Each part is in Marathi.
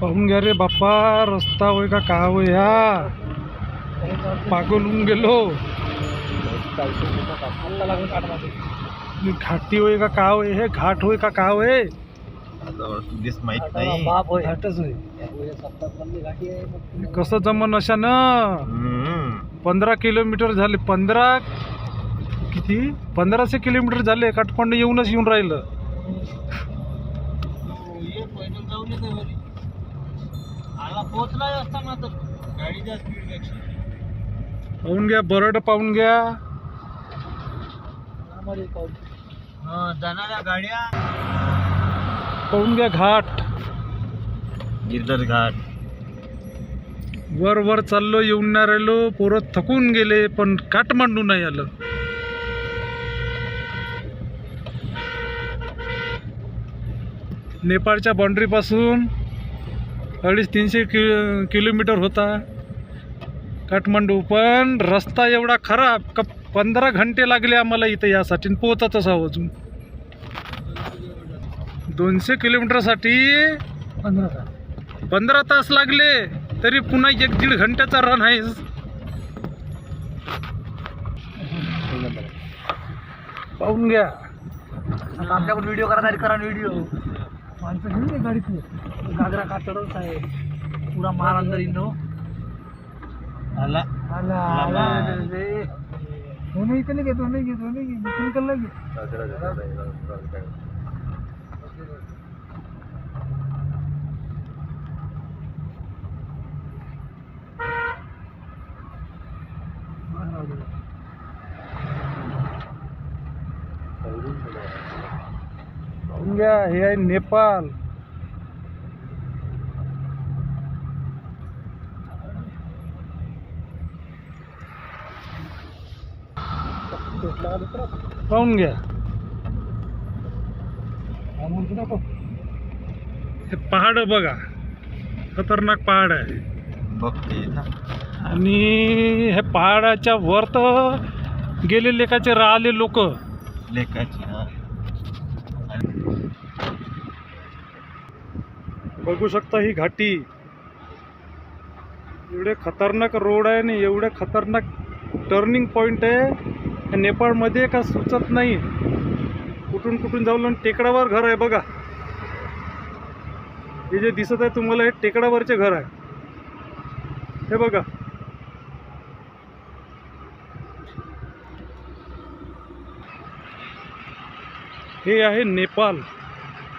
पाहून घ्या रे बाप्पा रस्ता होय का का होय ह्या पागल होऊन गेलो. घाटी होय का का होय? हे घाट होय का का होय? दिस माहीत नाही. घाटच होय. कसं जमन अशा ना. पंधरा किलोमीटर झाले. पंधरा किती? पंधराशे किलोमीटर झाले. काठमांडू येऊनच येऊन राहिलं. पोहोचला गाडीच्या पाहून घ्या बरड पाहून घ्या. जाणाऱ्या गाड्या. पाहून घ्या घाट. गिरधर घाट. वर वर चाललो येऊन नाही राहिलो पोरं थकून गेले पण काठमांडू नाही आलं. नेपाळच्या बाउंड्रीपासून अडीच तीनशे कि किलोमीटर होता. काठमांडू पण रस्ता एवढा खराब का पंधरा घंटे लागले आम्हाला इथं यासाठी पोहोचतच आहोत अजून. दोनशे किलोमीटरसाठी पंधरा तास. लागले तरी पुन्हा एक दीड घंट्याचा रन आहे. पाहून घ्या. आमच्याकडून व्हिडिओ करा व्हिडिओ माणसं घेऊन घ्या गाडीतून घागरा कातडच आहे पुरा महाराष्ट्र इनो आला. आला आला. दोन्ही इथे नाही घे दोन्ही घे दोन्ही घे इथून कल्ला घे घ्या हे आहे नेपाळ पाहून घ्या. हे पहाड बघा. खतरनाक पहाड आहे. आणि हे पहाडाच्या वर तर गेले लेखाचे राहिले लोक. लेखाची हा बघू शकता ही घाटी. एवढे खतरनाक रोड आहे आणि एवढे खतरनाक टर्निंग पॉईंट आहे. नेपाळमध्ये का सुचत नाही. कुठून कुठून जाऊन आणि टेकडावर घर आहे बघा. हे जे दिसत आहे तुम्हाला हे टेकडावरचे घर आहे. हे बघा. हे आहे नेपाळ.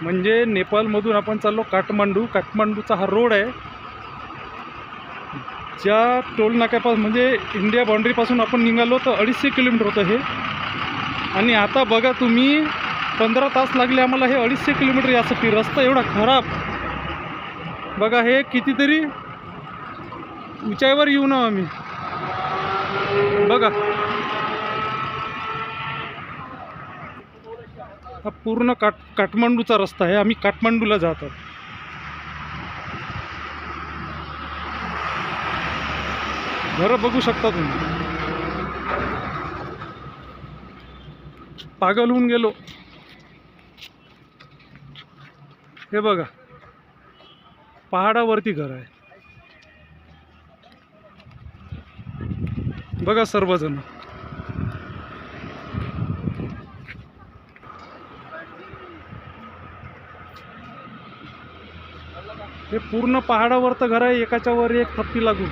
म्हणजे नेपाळमधून आपण चाललो काठमांडू. काठमांडूचा हा रोड आहे. ज्या टोल नाक्यापासून म्हणजे इंडिया बाउंड्रीपासून आपण निघालो तर अडीचशे किलोमीटर होतं हे. आणि आता बघा तुम्ही पंधरा तास लागले आम्हाला हे अडीचशे किलोमीटर यासाठी रस्ता एवढा खराब. बघा हे कितीतरी उंचाईवर येऊ ना आम्ही. बघा. हा पूर्ण काठ काठमांडूचा रस्ता आहे. आम्ही काठमांडूला जात आहोत. घरं बघू शकता तुम्ही. पागल होऊन गेलो. हे बघा. पहाडावरती घर आहे. बघा सर्वजण. हे पूर्ण पहाडावर तर घर आहे एकाच्या वर एक थप्पी लागून.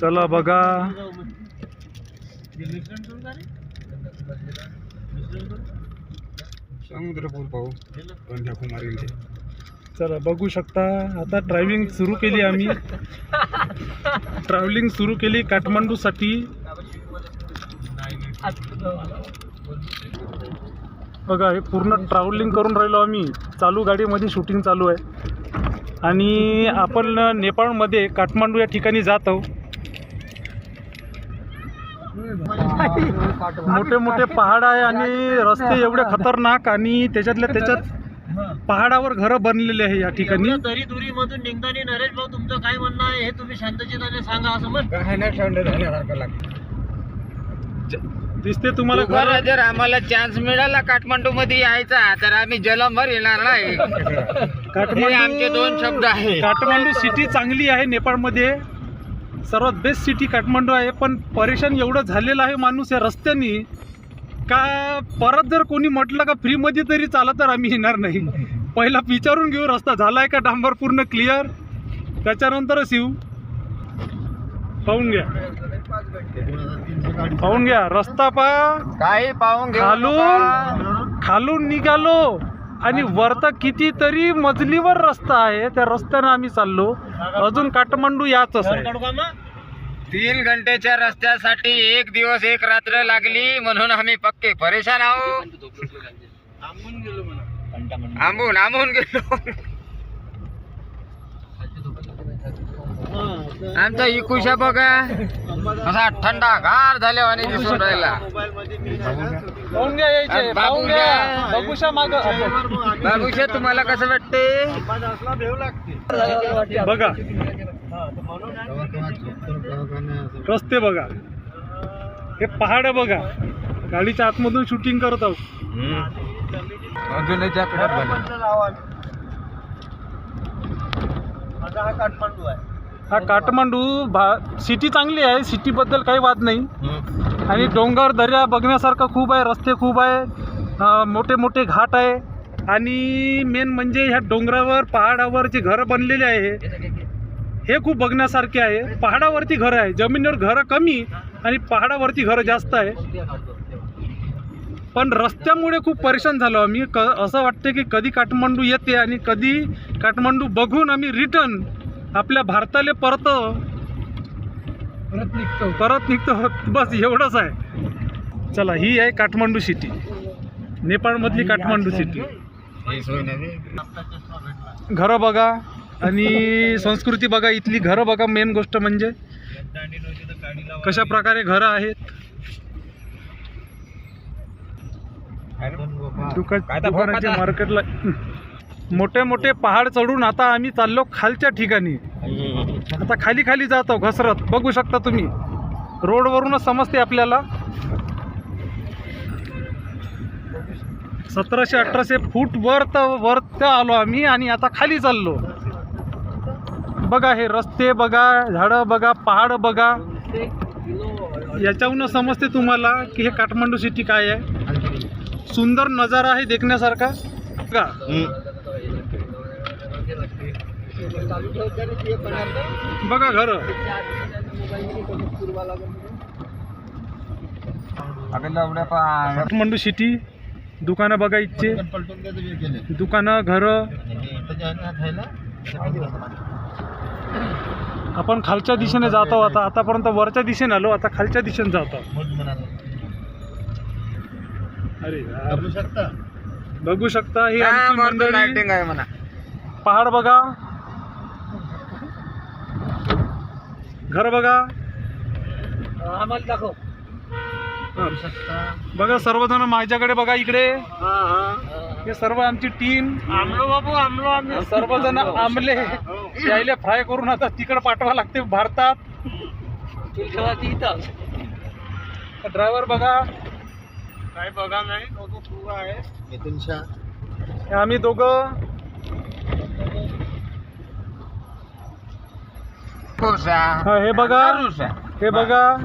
चला बघा. समुद्रपूर पाहू. कन्याकुमारी चला बघू शकता. आता ड्रायव्हिंग सुरू केली आम्ही. ट्रॅव्हलिंग सुरू केली काठमांडूसाठी. बघा हे पूर्ण ट्रॅव्हलिंग करून राहिलो आम्ही. चालू गाडीमध्ये शूटिंग चालू आहे. आणि आपण नेपाळमध्ये काठमांडू या ठिकाणी जात आहोत. मोठे मोठे पहाड आहे आणि रस्ते एवढे खतरनाक आणि त्याच्यातल्या त्याच्यात पहाडावर घरं बनलेले आहे या ठिकाणी. तरी दुरी मधून निघताना नरेश भाऊ तुमचं काय म्हणणं आहे? हे तुम्ही शांतचिताने सांगा असं म्हण. काय नाही थंड झाल्यासारखं लागतं दिसते तुम्हाला बरं घरं? जर आम्हाला चान्स मिळाला काठमांडू मध्ये यायचा तर आम्ही जलमभर येणार नाही हे आमचे दोन शब्द आहे काठमांडू सिटी चांगली आहे नेपाळमध्ये. सर्वात बेस्ट सिटी काठमांडू आहे पण परेशान एवढं झालेलं आहे माणूस या रस्त्यानी का परत जर कोणी म्हटलं का फ्रीमध्ये तरी चाला तर आम्ही येणार नाही. पहिला विचारून घेऊ रस्ता झालाय का डांबर पूर्ण क्लिअर त्याच्यानंतरच येऊ पाहून घ्या. पाहून घ्या. रस्ता पा काही पाहून घेऊ खालून. खालून निघालो. आणि वरता कितीतरी मजलीवर रस्ता आहे. त्या रस्त्यानं आम्ही चाललो. अजून काठमांडू याच मग तीन घंटेच्या रस्त्यासाठी एक दिवस एक रात्र लागली म्हणून आम्ही पक्के परेशान आहो आंबून आंबून गेलो. आमचा इकुशा बघा. असा थंडा गार दिसून राहिला. घ्या यायचे आणि पाहून घ्या. बाबूशा. तुम्हाला कसं वाटते? बघा. रस्ते बघा. हे पहाड बघा. गाडीच्या आतमधून शूटिंग करत आहोत. अजूनही हा काठमांडू आहे. हा काठमांडू भा सिटी चांगली आहे सिटीबद्दल काही वाद नाही. आणि डोंगर दर्या बघण्यासारखं खूप आहे रस्ते खूप आहे मोठे मोठे घाट आहे. आणि मेन म्हणजे ह्या डोंगरावर पहाडावर जे घरं बनलेले आहे हे खूप बघण्यासारखे आहे. पहाडावरती घरं आहे जमिनीवर घरं कमी आणि पहाडावरती घरं जास्त आहे. पण रस्त्यामुळे खूप परेशान झालो आम्ही. क असं वाटते की कधी काठमांडू येते आणि कधी काठमांडू बघून आम्ही रिटर्न आपल्या भारताला परत परत निघतो. परत निघतो. बस एवढंच आहे. चला ही आहे काठमांडू सिटी नेपाळमधली काठमांडू सिटी घरं बघा आणि संस्कृती बघा. इथली घरं बघा. मेन गोष्ट म्हणजे कशा प्रकारे घरं आहेत. दुकानाच्या मार्केटला मोठे मोठे पहाड चढून आता आम्ही चाललो खालच्या ठिकाणी. आता खाली खाली जातो घसरत. बघू शकता तुम्ही. रोडवरूनच समजते आपल्याला. सतराशे अठराशे फूट वर तर वर तर आलो आम्ही आणि आता खाली चाललो. बघा हे रस्ते बघा झाडं बघा पहाड बघा. याच्याहून समजते तुम्हाला की हे काठमांडू सिटी काय आहे. सुंदर नजारा आहे देखण्यासारखा. का बघा घर. काठमांडू सिटी दुकानं बघा इच्छे दुकानं घरं. आपण खालच्या दिशेने जातो आता. आतापर्यंत वरच्या दिशेने आलो आता खालच्या दिशेने जातो. अरे यार. बघू शकता. ही आमची मंडळी. आहे म्हणा. पहाड बघा. घर बघा. आम्हाला दाखव. हा. बघा सर्वजण माझ्याकडे बघा इकडे. हे सर्व आमची टीम आमलो बाबू आमलो आम्ही. सर्वजण आमले. यायला फ्राय करून आता तिकडे पाठवा लागते भारतात. ठेवा ती इथं ड्रायव्हर बघा. काय बघा नाही दोघं तू आहे. हे आम्ही दोघं. हा, हे बघा. हे बघा.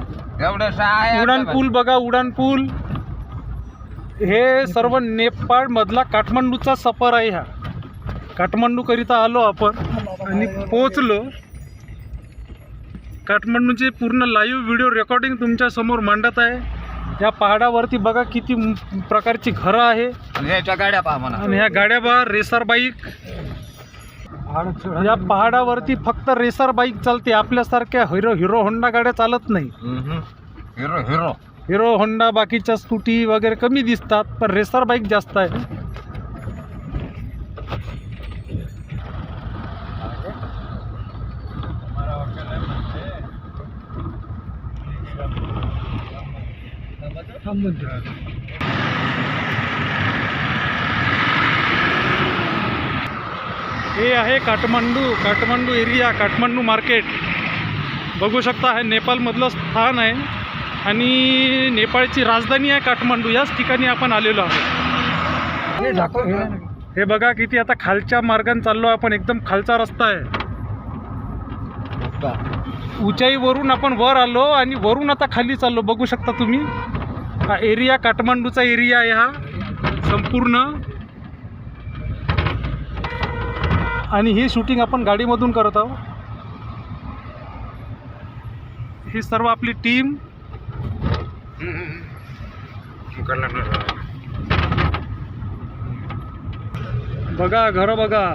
एवढंसं आहे उडान पूल बघा उडान पूल. हे सर्व नेपाळ मधला काठमांडूचा सफर आहे हा. काठमांडू करिता आलो आपण आणि पोहोचलो. काठमांडूचे पूर्ण लाईव्ह व्हिडिओ रेकॉर्डिंग तुमच्यासमोर मांडत आहे. या पहाडावरती बघा किती प्रकारची घरं आहे. आणि याच्या गाड्या पहा म्हणा. आणि ह्या गाड्या रेसर बाईक. या पहाडावरती फक्त रेसर बाईक चालते आपल्यासारख्या हिरो हिरो होंडा गाड्या चालत नाही. Hero Hero. हिरो होंडा बाकीच्या स्कूटी वगैरे कमी दिसतात पण रेसर बाईक जास्त आहे. मंदिर हे आहे काठमांडू काठमांडू एरिया काठमांडू मार्केट. बघू शकता हे नेपाळमधलं स्थान आहे. आणि नेपाळची राजधानी आहे काठमांडू. याच ठिकाणी आपण आलेलो आहोत. हे बघा किती आता खालच्या मार्गाने चाललो आपण. एकदम खालचा रस्ता आहे. उंचाईवरून आपण वर आलो आणि वरून आता खाली चाललो. बघू शकता तुम्ही. हा एरिया काठमांडूचा एरिया आहे हा. संपूर्ण. आणि ही शूटिंग आपण गाडीमधून करत आहोत. ही सर्व आपली टीम बघा घरं बघा.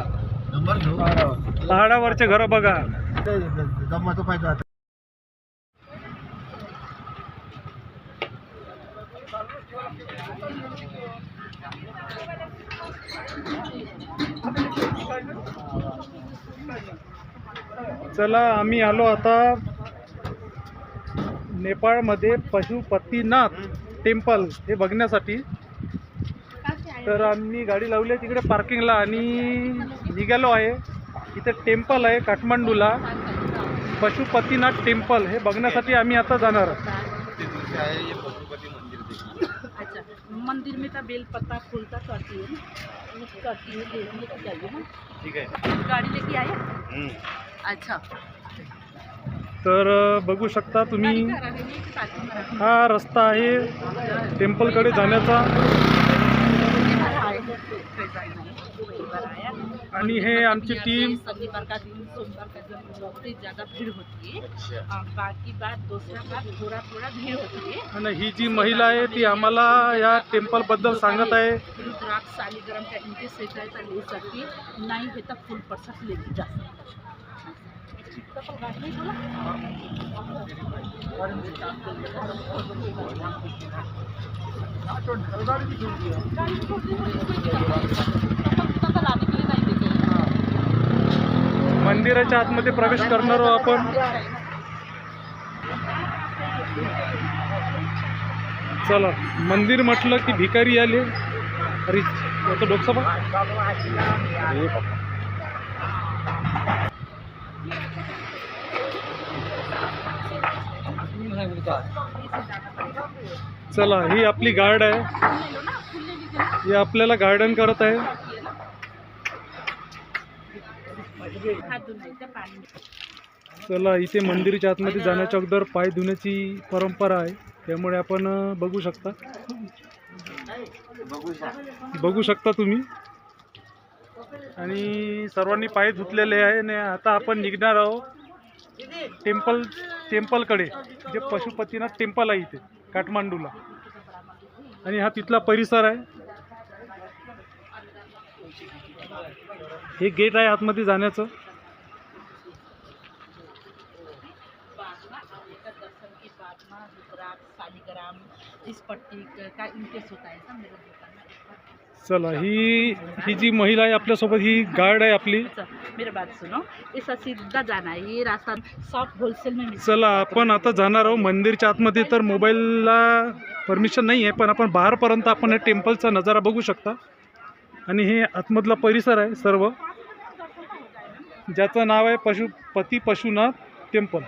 पहाडावरचे घरं बघा. चला आम्ही आलो आता नेपाळमध्ये पशुपतीनाथ टेम्पल हे बघण्यासाठी. तर आम्ही गाडी लावली आहे तिकडे पार्किंगला आणि निघालो आहे. इथे टेम्पल आहे काठमांडूला. पशुपतीनाथ टेम्पल हे बघण्यासाठी आम्ही आता जाणार. आहोत अच्छा मंदिर में का बेल पत्ता फूलता चढ़ती है। ना चढ़ती है देखने को चाहिए ना। ठीक आहे गाड़ी लेके आए? अच्छा. तर बघू शकता तुम्ही है रस्ता आहे टेम्पलकडे जाण्याचा. है? आणि हे आमची टीम शनिवार का दिन सोमवार का दिन बहुत ही ज़्यादा भीड़ होती है और बाकी बात दूसरा बात थोड़ा थोड़ा भीड़ होती है आणि ही जी महिला आहे ती आम्हाला या टेम्पलबद्दल सांगत आहे. रुद्राक्ष शालीग्राम का इनके से चाहे ले सकती नहीं है तो फुल प्रसाद लेके जा मंदिराच्या आतमध्ये प्रवेश करणार आहोत आपण. चला मंदिर म्हटलं की भिकारी आले. अरे याचं डोकं चला ही आपली गार्ड आहे. ही आपल्याला गार्डन करत आहे. चला इथे मंदिराच्या आतमध्ये जाण्याच्या अगोदर पाय धुण्याची परंपरा आहे. त्यामुळे आपण बघू शकता. बघू शकता तुम्ही. आणि सर्वांनी पाय धुतलेले आहे आणि आता आपण निघणार आहोत. टेम्पल टेम्पलकडे जे पशुपतीनाथ टेम्पल आहे इथे काठमांडूला. आणि हा तिथला परिसर आहे. हे गेट आहे आतमध्ये जाण्याचं. चला ही ही जी महिला आहे आपल्यासोबत ही गार्ड आहे आपली. मेरी बात सुनो ऐसा सीधा जाना है ये रास्ता सॉफ्ट होलसेल में मिलता चला आपण आता जाणार आहोत मंदिरच्या आतमध्ये. तर मोबाईलला परमिशन नाही आहे पण आपण बाहेरपर्यंत आपण हे टेम्पलचा नजारा बघू शकता. आणि हे आतमधला परिसर आहे सर्व. ज्याचं नाव आहे पशुपती पशुनाथ टेम्पल.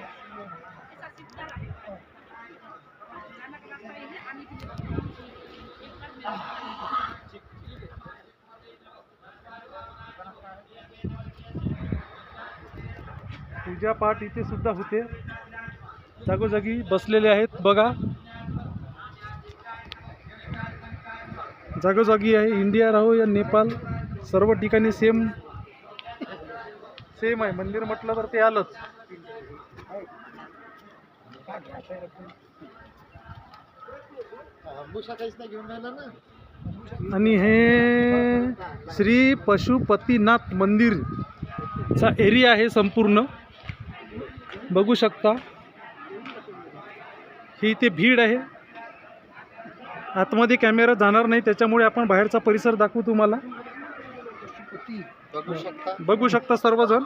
पूजापाठ इथे सुद्धा होते. जागोजागी बसलेले आहेत. बघा. जागोजागी आहे. इंडिया राहो या नेपाळ सर्व ठिकाणी सेम सेम आहे. मंदिर म्हटलं तर ते आलंच. आणि हे श्री पशुपतीनाथ मंदिरचा एरिया आहे संपूर्ण. बघू शकता. ही इथे भीड आहे. आतमध्ये कॅमेरा जाणार नाही त्याच्यामुळे आपण बाहेरचा परिसर दाखवू तुम्हाला. बघू शकता. सर्वजण.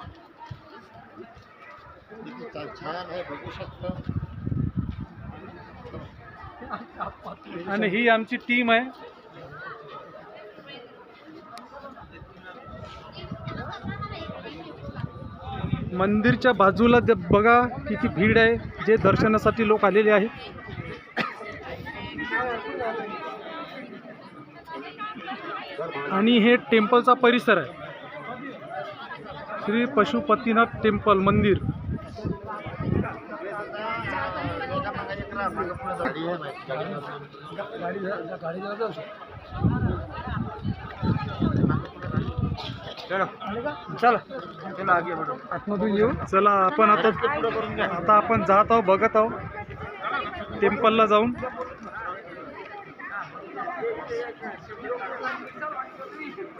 आणि ही आमची टीम आहे. मंदिरच्या बाजूला द- बघा किती भीड आहे जे दर्शनासाठी लोक आलेले आहेत. आणि हे टेम्पलचा परिसर आहे. श्री पशुपतीनाथ टेम्पल मंदिर. चला. आतमधून येऊ. चला आपण आता आता आपण जात आहोत बघत आहोत. टेम्पलला जाऊन.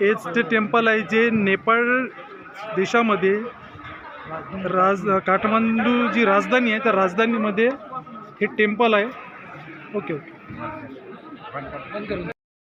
हेच ते टेम्पल आहे जे नेपाळ देशामध्ये राज काठमांडू जी राजधानी आहे. त्या राजधानीमध्ये हे टेम्पल आहे. Okay okay.